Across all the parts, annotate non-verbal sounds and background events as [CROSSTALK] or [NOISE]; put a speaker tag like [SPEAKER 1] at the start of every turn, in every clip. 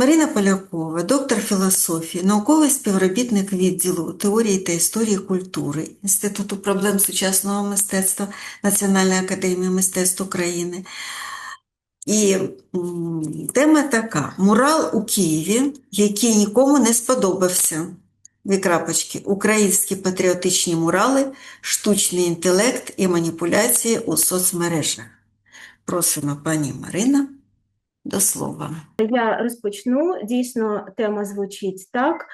[SPEAKER 1] Марина Полякова, доктор філософії, науковий співробітник відділу теорії та історії культури Інституту проблем сучасного мистецтва Національної академії мистецтв України. І тема така: мурал у Києві, який нікому не сподобався. Дві крапочки. Українські патріотичні мурали, штучний інтелект і маніпуляції у соцмережах. Просимо пані Марина до слова.
[SPEAKER 2] Я розпочну. Дійсно, тема звучить так.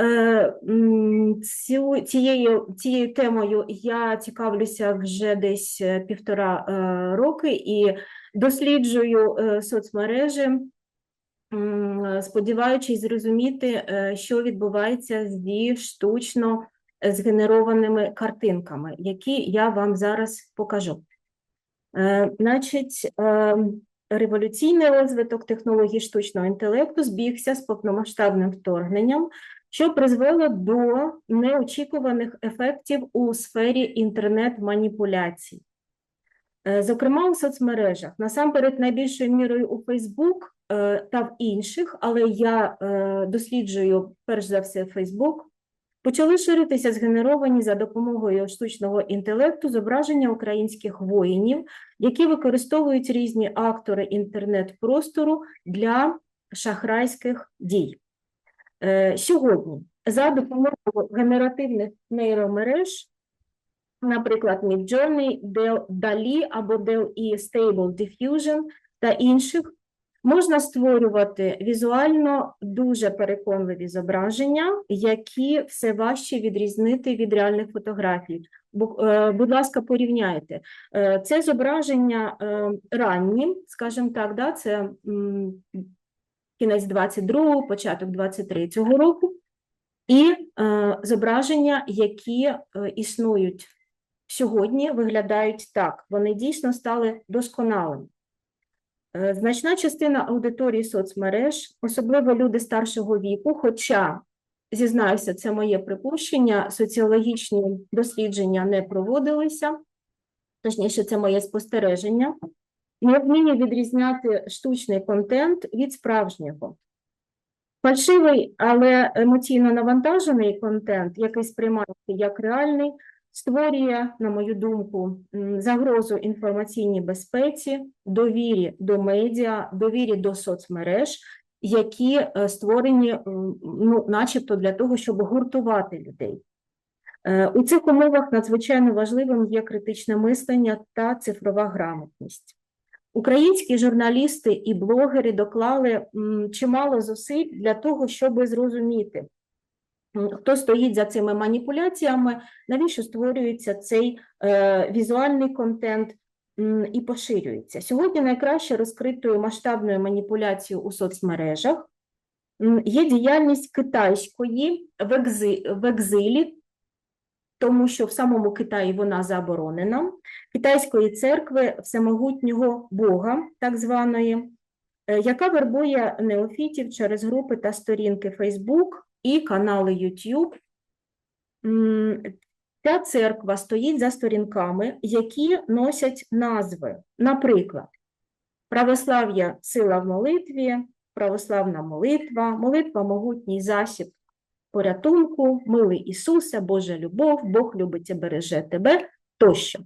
[SPEAKER 2] Е, Цю, цією, цією темою я цікавлюся вже десь е, півтора е, роки і досліджую соцмережі, сподіваючись зрозуміти, що відбувається зі штучно згенерованими картинками, які я вам зараз покажу. Значить, е, революційний розвиток технологій штучного інтелекту збігся з повномасштабним вторгненням, що призвело до неочікуваних ефектів у сфері інтернет-маніпуляцій. Е, Зокрема, у соцмережах, насамперед, найбільшою мірою у е, та в інших, але я е, досліджую перш за все Facebook, почали ширитися згенеровані за допомогою штучного інтелекту зображення українських воїнів, які використовують різні актори інтернет-простору для шахрайських дій. Е, Сьогодні за допомогою генеративних нейромереж, наприклад, Midjourney, DALL-E або DALL-E Stable Diffusion та інших, можна створювати візуально дуже переконливі зображення, які все важче відрізнити від реальних фотографій. Е, Будь ласка, порівняйте. Е, Це зображення е, ранні, скажімо так, да, це кінець 22-го, початок 23-го року, і зображення, які існують сьогодні, виглядають так. Вони дійсно стали досконалими. Е, Значна частина аудиторії соцмереж, особливо люди старшого віку, хоча, зізнаюся, це моє припущення, соціологічні дослідження не проводилися, точніше, це моє спостереження, не вміє відрізняти штучний контент від справжнього. Фальшивий, але емоційно навантажений контент, який сприймається як реальний, створює, на мою думку, загрозу інформаційній безпеці, довірі до медіа, довірі до соцмереж, які е, створені, ну, начебто, для того, щоб гуртувати людей. Е, У цих умовах надзвичайно важливим є критичне мислення та цифрова грамотність. Українські журналісти і блогери доклали чимало зусиль для того, щоб зрозуміти, хто стоїть за цими маніпуляціями, навіщо створюється цей е, візуальний контент і поширюється. Сьогодні найкраще розкритою масштабною маніпуляцією у соцмережах є діяльність китайської в, екзилі, тому що в самому Китаї вона заборонена, китайської церкви всемогутнього Бога, так званої, е, яка вербує неофітів через групи та сторінки Facebook і канали YouTube. Ця церква стоїть за сторінками, які носять назви, наприклад, православ'я сила в молитві, православна молитва, молитва могутній засіб порятунку, милий Ісусе, Божа любов, Бог любить і береже тебе тощо.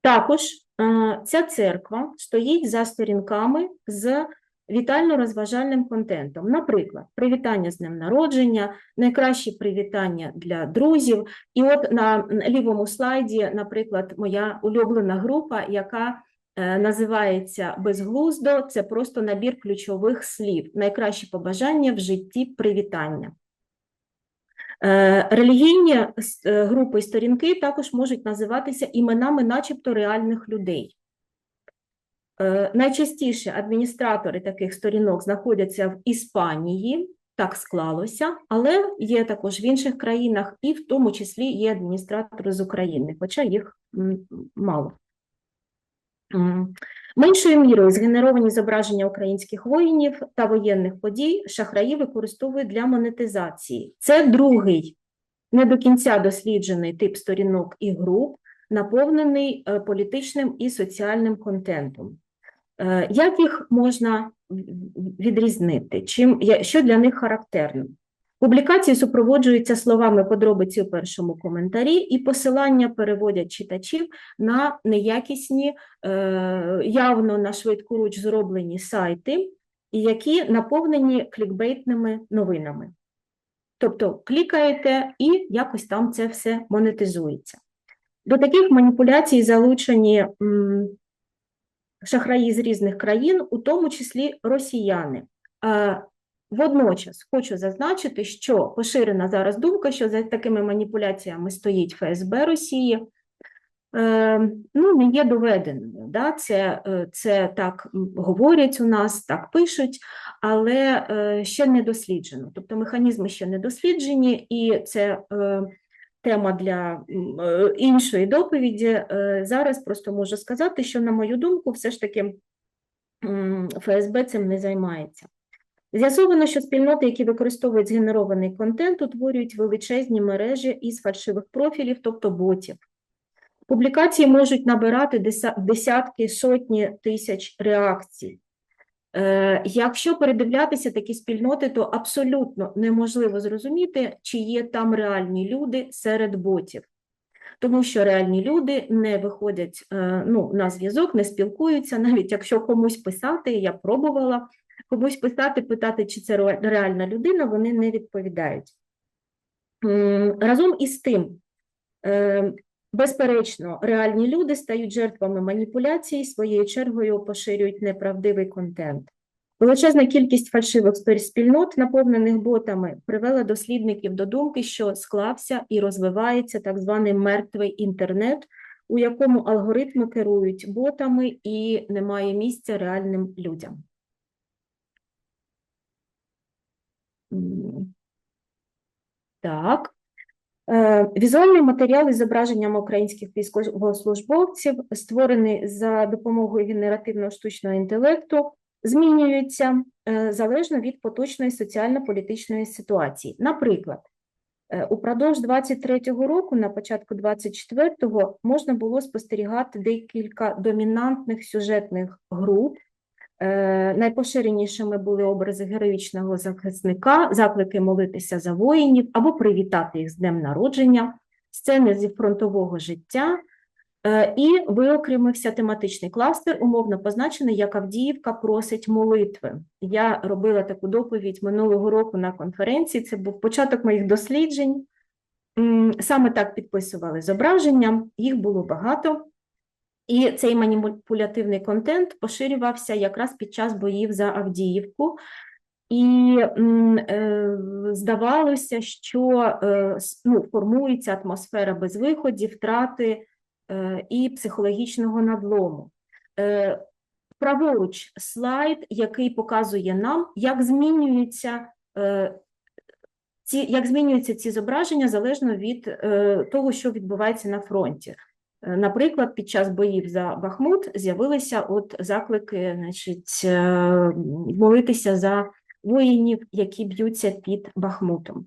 [SPEAKER 2] Також е, ця церква стоїть за сторінками з вітально-розважальним контентом. Наприклад, привітання з днем народження, найкращі привітання для друзів. І от на лівому слайді, наприклад, моя улюблена група, яка е, називається Безглуздо, це просто набір ключових слів, найкращі побажання в житті привітання. Е, Релігійні е, групи і сторінки також можуть називатися іменами начебто реальних людей. Е, Найчастіше адміністратори таких сторінок знаходяться в Іспанії, так склалося, але є також в інших країнах, і в тому числі є адміністратори з України, хоча їх мало. Меншою мірою згенеровані зображення українських воїнів та воєнних подій шахраї використовують для монетизації. Це другий, не до кінця досліджений тип сторінок і груп, наповнений е, політичним і соціальним контентом. Е, Як їх можна відрізнити? Чим, що для них характерно? Публікації супроводжуються словами подробиці у першому коментарі, і посилання переводять читачів на неякісні, е, явно на швидку руч зроблені сайти, які наповнені клікбейтними новинами. Тобто клікаєте і якось там це все монетизується. До таких маніпуляцій залучені шахраї з різних країн, у тому числі росіяни. Водночас хочу зазначити, що поширена зараз думка, що за такими маніпуляціями стоїть ФСБ Росії, е, ну, не є доведеною. Да? Це, е, це так говорять у нас, так пишуть, але е, ще не досліджено. Тобто механізми ще не досліджені, і це тема для е, іншої доповіді. Е, Зараз просто можу сказати, що, на мою думку, все ж таки ФСБ цим не займається. З'ясовано, що спільноти, які використовують згенерований контент, утворюють величезні мережі із фальшивих профілів, тобто ботів. Публікації можуть набирати десятки, сотні тисяч реакцій. Е, Якщо передивлятися такі спільноти, то абсолютно неможливо зрозуміти, чи є там реальні люди серед ботів. Тому що реальні люди не виходять е, ну, на зв'язок, не спілкуються, [LAUGHS] навіть якщо комусь писати, я пробувала комусь писати, питати, чи це реальна людина, вони не відповідають. Разом із тим, е, безперечно, реальні люди стають жертвами маніпуляцій, своєю чергою поширюють неправдивий контент. Величезна кількість фальшивих спільнот, наповнених ботами, привела дослідників до думки, що склався і розвивається так званий мертвий інтернет, у якому алгоритми керують ботами і немає місця реальним людям. Так. Е, Візуальний матеріал із зображенням українських військовослужбовців, створений за допомогою генеративного штучного інтелекту, змінюється е, залежно від поточної соціально-політичної ситуації. Наприклад, е, упродовж 23-го року, на початку 24-го, можна було спостерігати декілька домінантних сюжетних груп, Найпоширенішими були образи героїчного захисника, заклики молитися за воїнів або привітати їх з днем народження, сцени зі фронтового життя, Е, і виокремився тематичний кластер, умовно позначений як Авдіївка просить молитви. Я робила таку доповідь минулого року на конференції. Це був початок моїх досліджень. Саме так підписували зображення, їх було багато. І цей маніпулятивний контент поширювався якраз під час боїв за Авдіївку. І е, здавалося, що е, ну, формується атмосфера безвиходів, втрати е, і психологічного надлому. Праворуч слайд, який показує нам, як змінюються ці, як змінюються ці зображення залежно від того, що відбувається на фронті. Наприклад, під час боїв за Бахмут з'явилися от заклики, значить, е, молитися за воїнів, які б'ються під Бахмутом.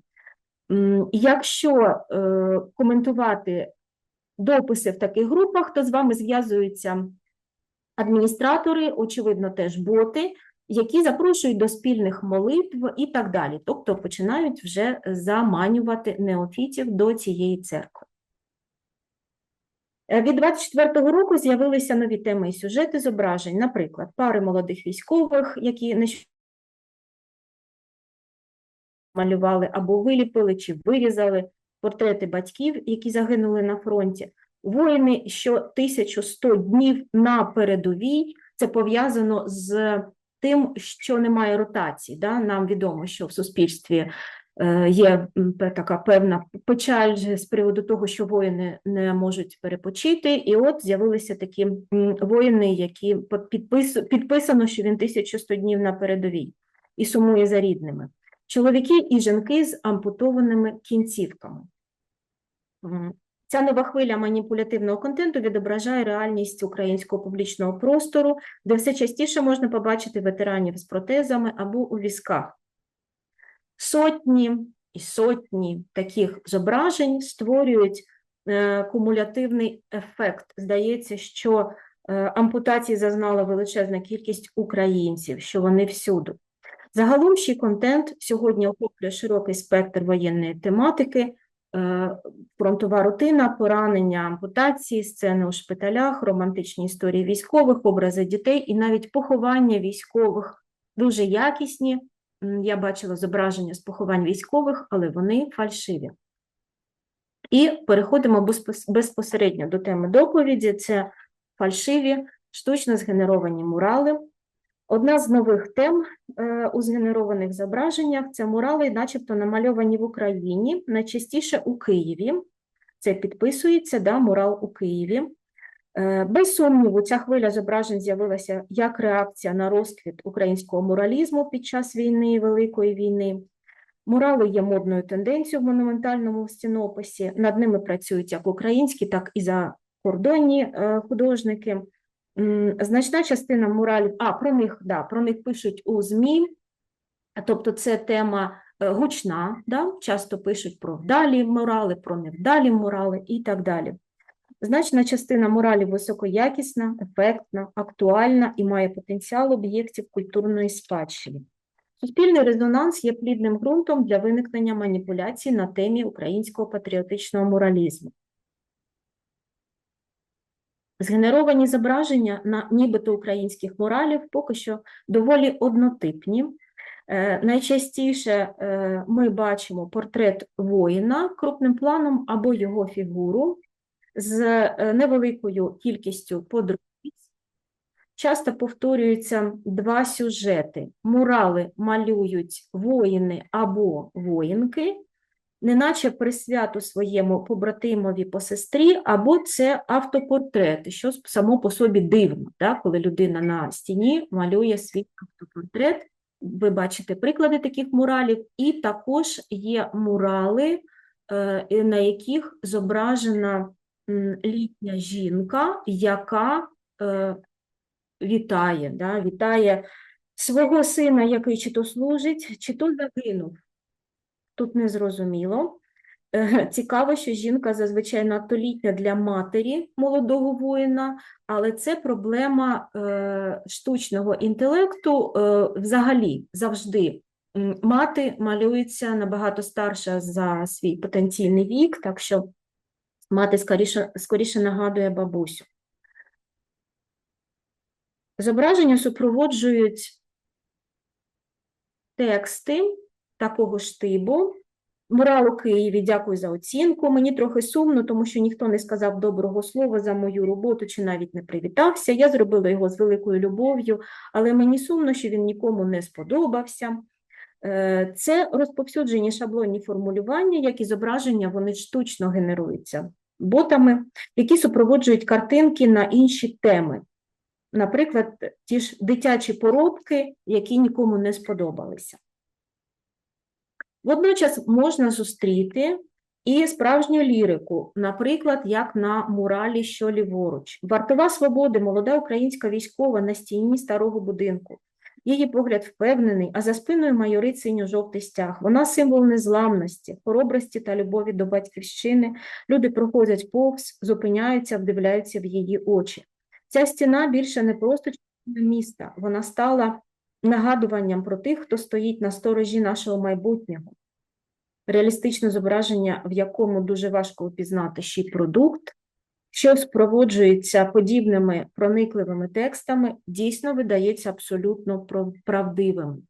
[SPEAKER 2] Якщо е, коментувати дописи в таких групах, то з вами зв'язуються адміністратори, очевидно, теж боти, які запрошують до спільних молитв і так далі. Тобто починають вже заманювати неофітів до цієї церкви. Е, Від 24-го року з'явилися нові теми і сюжети зображень, наприклад, пари молодих військових, які нещодавно малювали або виліпили чи вирізали портрети батьків, які загинули на фронті. Воїни, що 1100 днів на передовій, це пов'язано з тим, що немає ротації. Да? Нам відомо, що в суспільстві є така певна печаль з приводу того, що воїни не можуть перепочити. І от з'явилися такі воїни, які підпис- підписано, що він 1100 днів на передовій і сумує за рідними. Чоловіки і жінки з ампутованими кінцівками. Ця нова хвиля маніпулятивного контенту відображає реальність українського публічного простору, де все частіше можна побачити ветеранів з протезами або у візках. Сотні і сотні таких зображень створюють е, кумулятивний ефект. Здається, що Е, Ампутації зазнала величезна кількість українців, що вони всюди. Загалом ще контент сьогодні охоплює широкий спектр воєнної тематики, е, фронтова рутина, поранення, ампутації, сцени у шпиталях, романтичні історії військових, образи дітей і навіть поховання військових дуже якісні. Я бачила зображення з поховань військових, але вони фальшиві. І переходимо безпосередньо до теми доповіді. Це фальшиві, штучно згенеровані мурали. Одна з нових тем е, у згенерованих зображеннях це мурали, начебто намальовані в Україні, найчастіше у Києві. Це підписується, да, мурал у Києві. Е, Без сумніву, ця хвиля зображень з'явилася як реакція на розквіт українського муралізму під час війни, Великої війни. Мурали є модною тенденцією в монументальному стінописі. Над ними працюють як українські, так і закордонні е, художники. Значна частина муралів, а про них, да, про них пишуть у ЗМІ, тобто це тема е, гучна, да? часто пишуть про вдалі мурали, про невдалі мурали і так далі. Значна частина муралів високоякісна, ефектна, актуальна і має потенціал об'єктів культурної спадщини. Суспільний резонанс є плідним ґрунтом для виникнення маніпуляцій на темі українського патріотичного муралізму. Згенеровані зображення на нібито українських муралів поки що доволі однотипні. Е, Найчастіше е, ми бачимо портрет воїна крупним планом або його фігуру з е, невеликою кількістю подробиць. Часто повторюються два сюжети. Мурали малюють воїни або воїнки, неначе присвяту своєму побратимові по сестрі, або це автопортрети, що само по собі дивно, да? коли людина на стіні малює свій автопортрет. Ви бачите приклади таких муралів, і також є мурали, е, на яких зображена літня жінка, яка е, вітає, да? вітає свого сина, який чи то служить, чи то загинув. Тут не зрозуміло. Е, Цікаво, що жінка зазвичай надто літня для матері молодого воїна, але це проблема е, штучного інтелекту е, взагалі завжди. Мати малюється набагато старша за свій потенційний вік, так що мати скоріше, скоріше нагадує бабусю. Зображення супроводжують тексти такого штибу. Мурал у Києві, дякую за оцінку. Мені трохи сумно, тому що ніхто не сказав доброго слова за мою роботу чи навіть не привітався. Я зробила його з великою любов'ю, але мені сумно, що він нікому не сподобався. Е, Це розповсюджені шаблонні формулювання, як і зображення, вони штучно генеруються ботами, які супроводжують картинки на інші теми. Наприклад, ті ж дитячі поробки, які нікому не сподобалися. Водночас можна зустріти і справжню лірику, наприклад, як на муралі «Що ліворуч». Вартова свободи, молода українська військова на стіні старого будинку. Її погляд впевнений, а за спиною майорить синьо-жовтий стяг. Вона символ незламності, хоробрості та любові до батьківщини. Люди проходять повз, зупиняються, вдивляються в її очі. Ця стіна більше не просто міста, вона стала нагадуванням про тих, хто стоїть на сторожі нашого майбутнього. Реалістичне зображення, в якому дуже важко впізнати ще продукт, що супроводжується подібними проникливими текстами, дійсно видається абсолютно правдивим.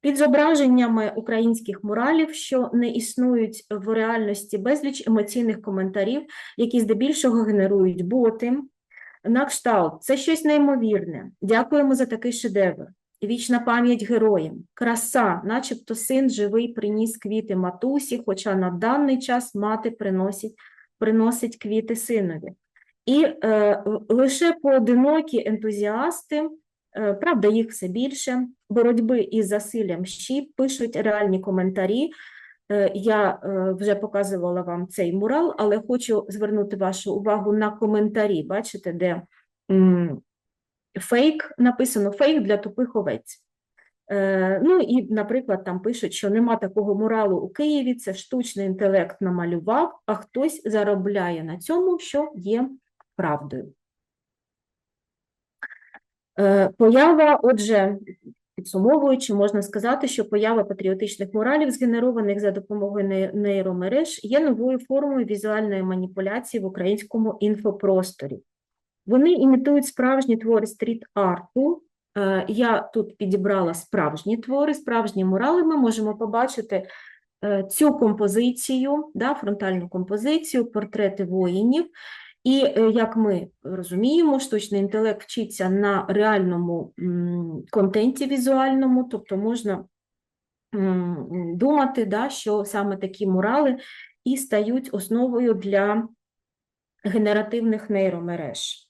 [SPEAKER 2] Під зображеннями українських муралів, що не існують в реальності, безліч емоційних коментарів, які здебільшого генерують боти. На кшталт, це щось неймовірне. Дякуємо за такий шедевр. Вічна пам'ять героям. Краса, начебто син живий приніс квіти матусі, хоча на даний час мати приносить, приносить квіти синові. І е, лише поодинокі ентузіасти, е, правда, їх все більше, боротьби із засиллям щіп пишуть реальні коментарі. Е, Я е, вже показувала вам цей мурал, але хочу звернути вашу увагу на коментарі. Бачите, де фейк написано фейк для тупих овець. Е, Ну і, наприклад, там пишуть, що нема такого муралу у Києві, це штучний інтелект намалював, а хтось заробляє на цьому, що є правдою. Е, Поява, отже, підсумовуючи, можна сказати, що поява патріотичних моралів, згенерованих за допомогою нейромереж, є новою формою візуальної маніпуляції в українському інфопросторі. Вони імітують справжні твори стріт-арту. Е, Я тут підібрала справжні твори, справжні мурали. Ми можемо побачити е, цю композицію, да, фронтальну композицію, портрети воїнів. І е, як ми розуміємо, штучний інтелект вчиться на реальному контенті візуальному, тобто можна думати, да, що саме такі мурали і стають основою для генеративних нейромереж.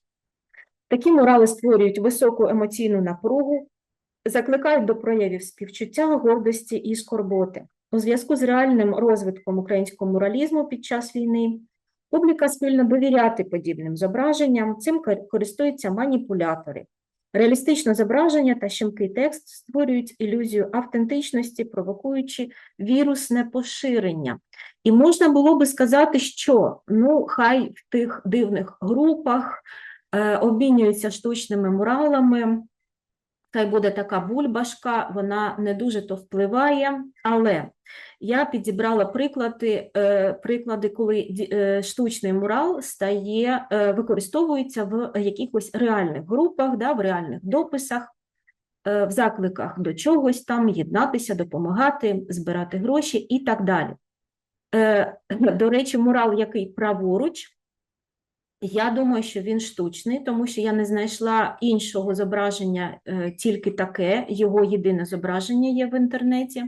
[SPEAKER 2] Такі мурали створюють високу емоційну напругу, закликають до проявів співчуття, гордості і скорботи. У зв'язку з реальним розвитком українського муралізму під час війни публіка схильна довіряти подібним зображенням, цим користуються маніпулятори. Реалістичне зображення та щемкий текст створюють ілюзію автентичності, провокуючи вірусне поширення. І можна було би сказати, що ну, хай в тих дивних групах обмінюються штучними муралами, хай буде така бульбашка, вона не дуже то впливає, але я підібрала приклади, е, приклади, коли е, штучний мурал стає, е, використовується в якихось реальних групах, да, в реальних дописах, е, в закликах до чогось там, єднатися, допомагати, збирати гроші і так далі. Е, До речі, мурал, який праворуч, я думаю, що він штучний, тому що я не знайшла іншого зображення, е, тільки таке, його єдине зображення є в інтернеті.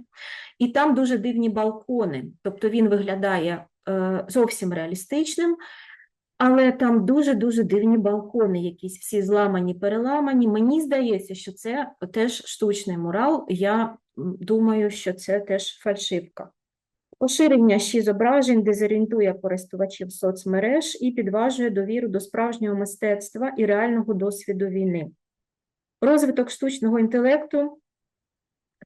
[SPEAKER 2] І там дуже дивні балкони, тобто він виглядає е, зовсім реалістичним, але там дуже-дуже дивні балкони, якісь всі зламані, переламані. Мені здається, що це теж штучний мурал. Я думаю, що це теж фальшивка. Поширення ще зображень дезорієнтує користувачів соцмереж і підважує довіру до справжнього мистецтва і реального досвіду війни. Розвиток штучного інтелекту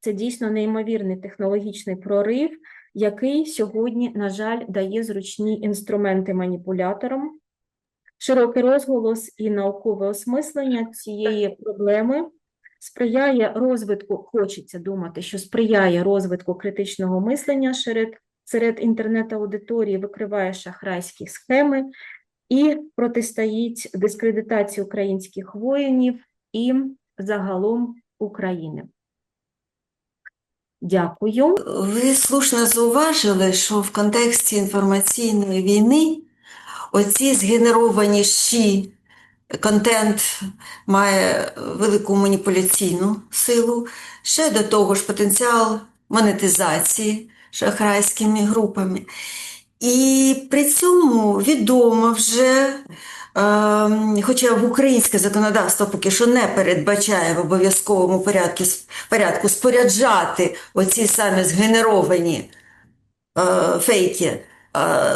[SPEAKER 2] це дійсно неймовірний технологічний прорив, який сьогодні, на жаль, дає зручні інструменти маніпуляторам. Широкий розголос і наукове осмислення цієї проблеми сприяє розвитку, хочеться думати, що сприяє розвитку критичного мислення серед, серед інтернет-аудиторії, викриває шахрайські схеми і протистоїть дискредитації українських воїнів і загалом України. Дякую.
[SPEAKER 1] Ви слушно зауважили, що в контексті інформаційної війни оці згенеровані щі контент має велику маніпуляційну силу, ще до того ж потенціал монетизації шахрайськими групами. І при цьому відомо вже, ем, хоча в українське законодавство поки що не передбачає в обов'язковому порядку, порядку споряджати оці самі згенеровані е, фейки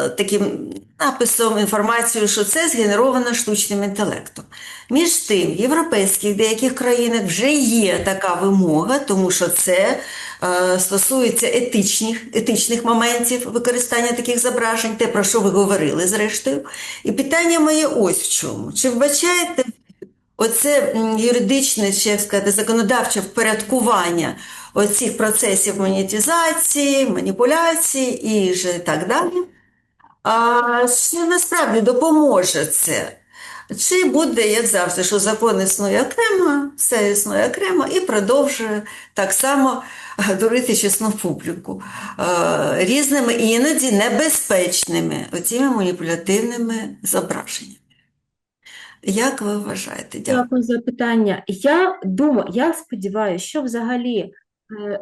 [SPEAKER 1] таким написом, інформацією, що це згенеровано штучним інтелектом. Між тим, в європейських деяких країнах вже є така вимога, тому що це е, стосується етичних, етичних моментів використання таких зображень, те, про що ви говорили, зрештою. І питання моє ось в чому. Чи вбачаєте оце юридичне, чи як сказати, законодавче впорядкування оцих процесів монетизації, маніпуляції і ж так далі? А чи насправді допоможе це? Чи буде, як завжди, що закон існує окремо, все існує окремо і продовжує так само е, дурити чесну публіку е, різними і іноді небезпечними оціми маніпулятивними зображеннями? Як ви вважаєте? Дякую.
[SPEAKER 2] Дякую за питання. Я думаю, я сподіваюся, що взагалі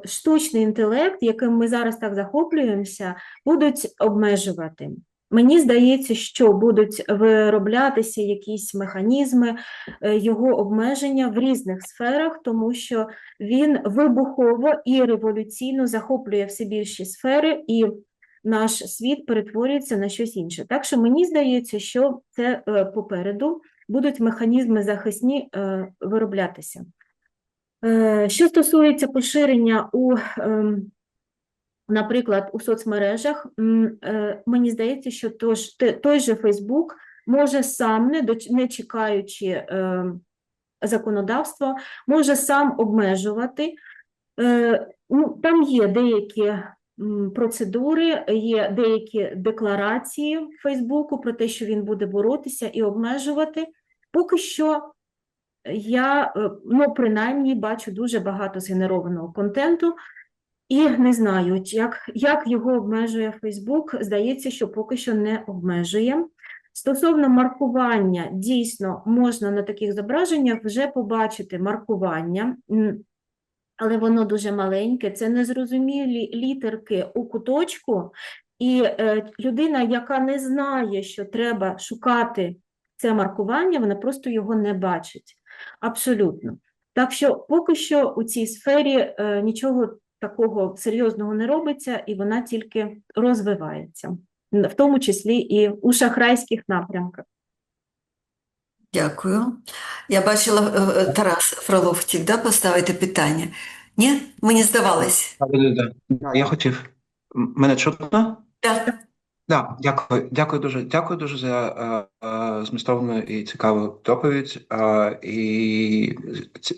[SPEAKER 2] штучний інтелект, яким ми зараз так захоплюємося, будуть обмежувати. Мені здається, що будуть вироблятися якісь механізми е, його обмеження в різних сферах, тому що він вибухово і революційно захоплює все більші сфери, і наш світ перетворюється на щось інше. Так що мені здається, що це е, попереду будуть механізми захисні е, вироблятися. Е, Що стосується поширення у, ем, наприклад, у соцмережах, е, мені здається, що той же Facebook може сам, не, чекаючи е, законодавства, може сам обмежувати. Е, ну, там є деякі процедури, є деякі декларації в Фейсбуку про те, що він буде боротися і обмежувати. Поки що я, е, ну, принаймні, бачу дуже багато згенерованого контенту, і не знаю, як, як його обмежує Фейсбук. Здається, що поки що не обмежує. Стосовно маркування, дійсно можна на таких зображеннях вже побачити маркування, але воно дуже маленьке. Це незрозумілі літерки у куточку, і е, людина, яка не знає, що треба шукати це маркування, вона просто його не бачить. Абсолютно. Так що поки що у цій сфері е, нічого такого серйозного не робиться, і вона тільки розвивається, в тому числі і у шахрайських напрямках.
[SPEAKER 1] Дякую. Я бачила, е, е, Тарас Фролов хотів да, поставити питання. Ні? Мені здавалось.
[SPEAKER 3] Я хотів. Мене чутно?
[SPEAKER 1] Так.
[SPEAKER 3] Да, дякую, дякую дуже, дякую дуже за е, е, змістовну і цікаву доповідь. Е, і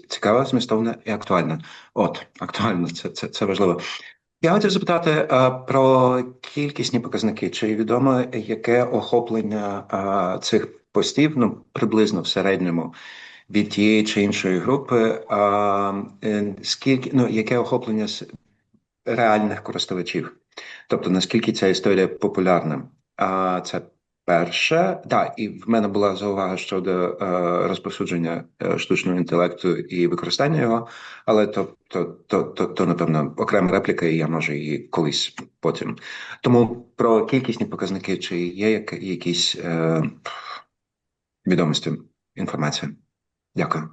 [SPEAKER 3] цікава, змістовна і актуальна. От, актуальна, це, це, це важливо. Я хотів запитати е, про кількісні показники. Чи відомо, яке охоплення е, цих постів, ну, приблизно в середньому, від тієї чи іншої групи, е, е, скільки, ну, яке охоплення реальних користувачів? Тобто, наскільки ця історія популярна? А це перше. Так, і в мене була заувага щодо е, розповсюдження е, штучного інтелекту і використання його, але то, то, то, то, то, напевно, окрема репліка, і я можу її колись потім. Тому про кількісні показники, чи є як, якісь е, відомості, інформація? Дякую.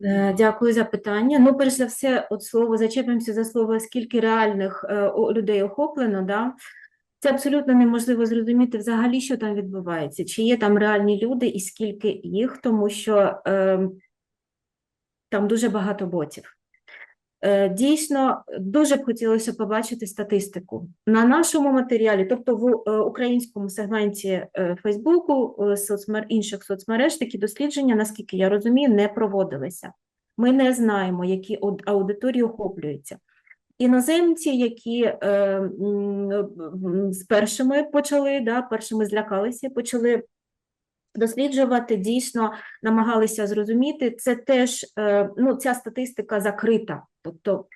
[SPEAKER 2] Е, Дякую за питання. Ну, перш за все, от слово зачепимося за слово, скільки реальних е, людей охоплено, да? Це абсолютно неможливо зрозуміти взагалі, що там відбувається, чи є там реальні люди і скільки їх, тому що е, там дуже багато ботів. Е, Дійсно, дуже б хотілося побачити статистику. На нашому матеріалі, тобто в е, українському сегменті е, Фейсбуку, соцмер... інших соцмереж, такі дослідження, наскільки я розумію, не проводилися. Ми не знаємо, які ауд- аудиторії охоплюються. Іноземці, які е, з першими почали, да, першими злякалися, почали досліджувати, дійсно намагалися зрозуміти. Це теж, е, ну, ця статистика закрита. Тобто,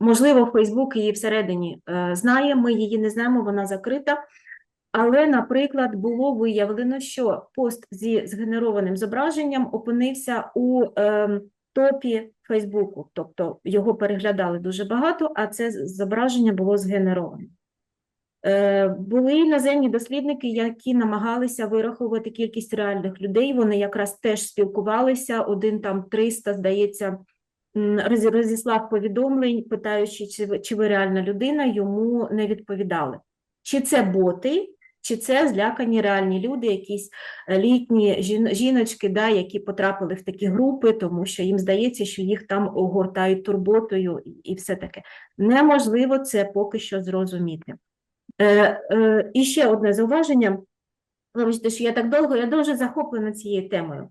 [SPEAKER 2] можливо, Фейсбук її всередині е, знає, ми її не знаємо, вона закрита. Але, наприклад, було виявлено, що пост зі згенерованим зображенням опинився у ем, топі Фейсбуку, тобто його переглядали дуже багато, а це зображення було згенероване. Е, Були іноземні дослідники, які намагалися вирахувати кількість реальних людей. Вони якраз теж спілкувалися. Один там 300, здається, розіслав повідомлень, питаючи, чи ви, реальна людина, йому не відповідали. Чи це боти, чи це злякані реальні люди, якісь е, літні жіночки, да, які потрапили в такі групи, тому що їм здається, що їх там огортають турботою і все таке. Неможливо це поки що зрозуміти. Е, е, і ще одне зауваження. Вибачте, що я так довго, я дуже захоплена цією темою.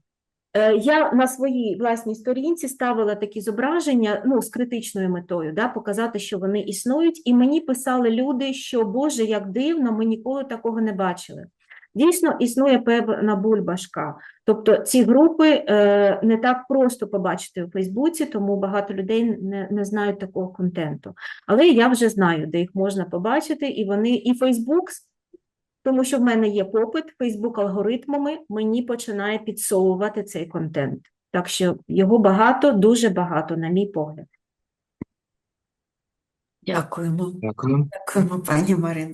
[SPEAKER 2] Е, Я на своїй власній сторінці ставила такі зображення, ну, з критичною метою, да, показати, що вони існують, і мені писали люди, що Боже, як дивно, ми ніколи такого не бачили. Дійсно, існує певна бульбашка. Тобто ці групи е, не так просто побачити у Фейсбуці, тому багато людей не, не знають такого контенту. Але я вже знаю, де їх можна побачити, і вони, і Фейсбук тому що в мене є попит, Фейсбук алгоритмами мені починає підсовувати цей контент. Так що його багато, дуже багато, на мій погляд.
[SPEAKER 1] Дякуємо.
[SPEAKER 3] Дякую.
[SPEAKER 1] Дякуємо, пані Марино.